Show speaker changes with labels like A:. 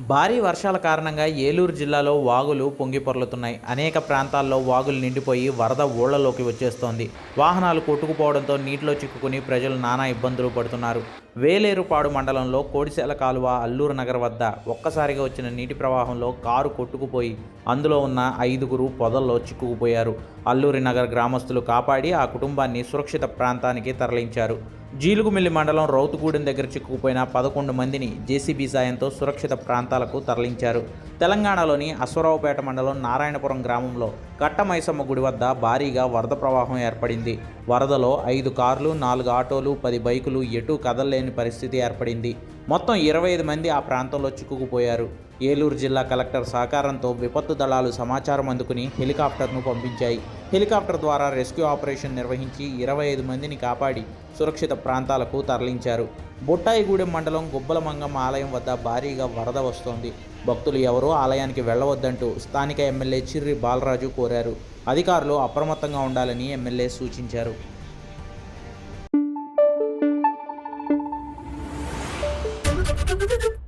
A: భారీ వర్షాల కారణంగా ఏలూరు జిల్లాలో వాగులు పొంగిపొర్లుతున్నాయి అనేక ప్రాంతాల్లో వాగులు నిండిపోయి వరద ఊళ్ళలోకి వచ్చేస్తోంది. వాహనాలు కొట్టుకుపోవడంతో నీటిలో చిక్కుకుని ప్రజలు నానా ఇబ్బందులు పడుతున్నారు. వేలేరుపాడు మండలంలో కోడిశాల కాలువ అల్లూరు నగర్ వద్ద ఒక్కసారిగా వచ్చిన నీటి ప్రవాహంలో కారు కొట్టుకుపోయి అందులో ఉన్న ఐదుగురు పొదల్లో చిక్కుకుపోయారు. అల్లూరి నగర్ గ్రామస్తులు కాపాడి ఆ కుటుంబాన్ని సురక్షిత ప్రాంతానికి తరలించారు. జీలుగుమిల్లి మండలం రౌతుగూడెం దగ్గర చిక్కుకుపోయిన పదకొండు మందిని జేసీబీ సాయంతో సురక్షిత ప్రాంతాలకు తరలించారు. తెలంగాణలోని అశ్వరావుపేట మండలం నారాయణపురం గ్రామంలో కట్టమైసమ్మ గుడి వద్ద భారీగా వరద ప్రవాహం ఏర్పడింది. వరదలో ఐదు కార్లు నాలుగు ఆటోలు పది బైకులు ఎటూ కదలలేని పరిస్థితి ఏర్పడింది. మొత్తం ఇరవై ఐదు మంది ఆ ప్రాంతంలో చిక్కుకుపోయారు. ఏలూరు జిల్లా కలెక్టర్ సహకారంతో విపత్తు దళాలు సమాచారం అందుకుని హెలికాప్టర్ను పంపించాయి. హెలికాప్టర్ ద్వారా రెస్క్యూ ఆపరేషన్ నిర్వహించి ఇరవై ఐదు మందిని కాపాడి సురక్షిత ప్రాంతాలకు తరలించారు. బొట్టాయిగూడెం మండలం గుబ్బలమంగమ్మ ఆలయం వద్ద భారీగా వరద వస్తోంది. భక్తులు ఎవరూ ఆలయానికి వెళ్ళవద్దంటూ స్థానిక ఎమ్మెల్యే చిర్రి బాలరాజు కోరారు. అధికారులు అప్రమత్తంగా ఉండాలని ఎమ్మెల్యే సూచించారు. Thank you.